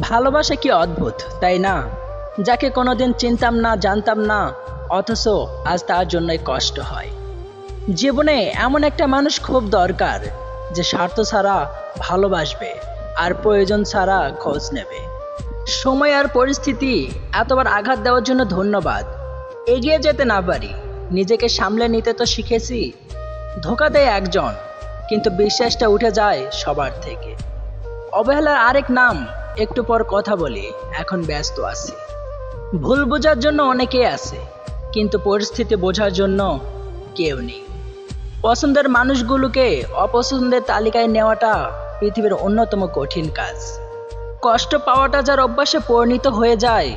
ভালোবাসা কি অদ্ভুত, তাই না? যাকে কোনোদিন চিনতাম না, জানতাম না, অথচ আজ তার জন্যই কষ্ট হয়। জীবনে এমন একটা মানুষ খুব দরকার, যে স্বার্থ ছাড়া ভালোবাসবে আর প্রয়োজন ছাড়া খোঁজ নেবে। সময় আর পরিস্থিতি এতবার আঘাত দেওয়ার জন্য ধন্যবাদ। এগিয়ে যেতে না পারি, নিজেকে সামলে নিতে তো শিখেছি। ধোকা দেয় একজন, কিন্তু বিশ্বাসটা উঠে যায় সবার থেকে। অবহেলার আরেক নাম একটু পর কথা বলি, এখন ব্যস্ত আছি। ভুল বোঝার জন্য অনেকেই আছে, কিন্তু পরিস্থিতি বোঝার জন্য কেউ নেই। পছন্দের মানুষগুলোকে অপছন্দের তালিকায় নেওয়াটা পৃথিবীর অন্যতম কঠিন কাজ। কষ্ট পাওয়াটা যার অভ্যাসে পরিণত হয়ে যায়,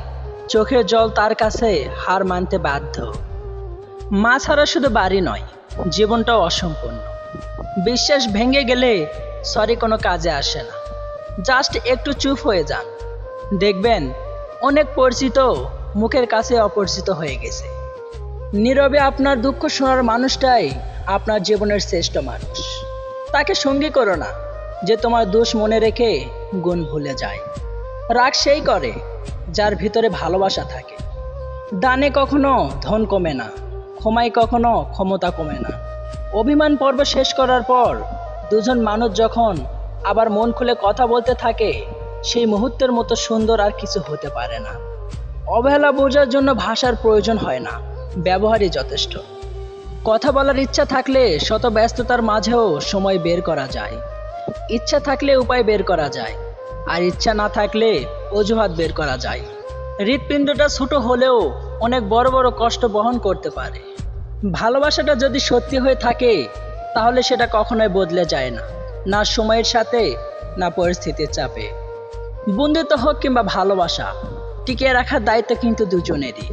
চোখের জল তার কাছে হার মানতে বাধ্য। মা ছাড়া শুধু বাড়ি নয়, জীবনটাও অসম্পূর্ণ। বিশ্বাস ভেঙে গেলে সরি কোনো কাজে আসে না। জাস্ট একটু চুপ হয়ে যান। দেখবেন, অনেক পরিচিত মুখের কাছে অপরিচিত হয়ে গেছে। নীরবে আপনার দুঃখ শোনার মানুষটাই আপনার জীবনের শ্রেষ্ঠ মানুষ। তাকে সঙ্গী করো না, যে তোমার দোষ মনে রেখে গুণ ভুলে যায়। রাগ সেই করে, যার ভিতরে ভালোবাসা থাকে। দানে কখনো ধন কমে না, ক্ষমায় কখনো ক্ষমতা কমে না। অভিমান পর্ব শেষ করার পর দুজন মানুষ যখন আবার মন খুলে কথা বলতে থাকে, সেই মুহূর্তের মতো সুন্দর আর কিছু হতে পারে না। অবহেলা বোঝার জন্য ভাষার প্রয়োজন হয় না, ব্যবহারই যথেষ্ট। কথা বলার ইচ্ছা থাকলে শত ব্যস্ততার মাঝেও সময় বের করা যায়। ইচ্ছা থাকলে উপায় বের করা যায়, আর ইচ্ছা না থাকলে অজুহাত বের করা যায়। হৃৎপিণ্ডটা ছোট হলেও অনেক বড় বড় কষ্ট বহন করতে পারে। ভালোবাসাটা যদি সত্যি হয়ে থাকে, তাহলে সেটা কখনোই বদলে যায় না। না সময়ের সাথে, না পরিস্থিতির চাপে। বন্ধুত্ব হোক কিংবা ভালোবাসা, টিকিয়ে রাখার দায়িত্ব কিন্তু দুজনেরই।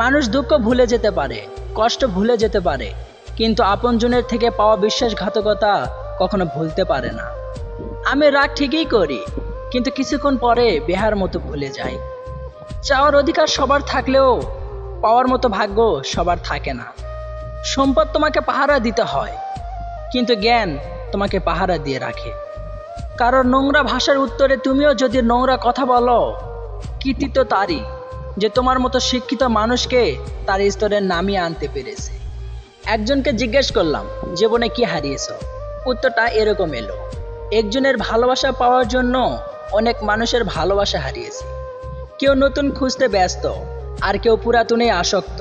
মানুষ দুঃখ ভুলে যেতে পারে, কষ্ট ভুলে যেতে পারে, কিন্তু আপনজনের থেকে পাওয়া বিশ্বাসঘাতকতা কখনো ভুলতে পারে না। আমি রাগ ঠিকই করি, কিন্তু কিছুক্ষণ পরে বেহার মতো ভুলে যাই। চাওয়ার অধিকার সবার থাকলেও, পাওয়ার মতো ভাগ্য সবার থাকে না। সম্পদ তোমাকে পাহারা দিতে হয়, কিন্তু জ্ঞান তোমাকে পাহারা দিয়ে রাখে। কারণ নোংরা ভাষার উত্তরে তুমিও যদি নোংরা কথা বলো কৃতিত্ব তারই, যে তোমার মতো শিক্ষিত মানুষকে তার স্তরে নামিয়ে আনতে পেরেছে। একজনকে জিজ্ঞেস করলাম, জীবনে কি হারিয়েছ? উত্তরটা এরকম এলো, একজনের ভালোবাসা পাওয়ার জন্য অনেক মানুষের ভালোবাসা হারিয়েছে। কেউ নতুন খুঁজতে ব্যস্ত, আর কেউ পুরাতনে আসক্ত।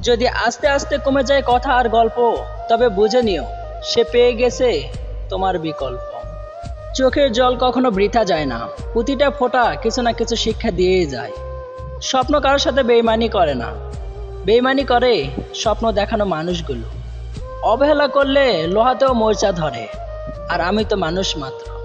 যদি আস্তে আস্তে কমে যায় কথা আর গল্প, তবে বুঝে নিও, সে পেয়ে গেছে তোমার বিকল্প। চোখের জল কখনো বৃথা যায় না। পুঁতিটা ফোঁটা কিছু না কিছু শিক্ষা দিয়েই যায়। স্বপ্ন কারোর সাথে বেইমানি করে না। বেইমানি করে স্বপ্ন দেখানো মানুষগুলো। অবহেলা করলে লোহাতেও মোর্চা ধরে। আর আমি তো মানুষ মাত্র।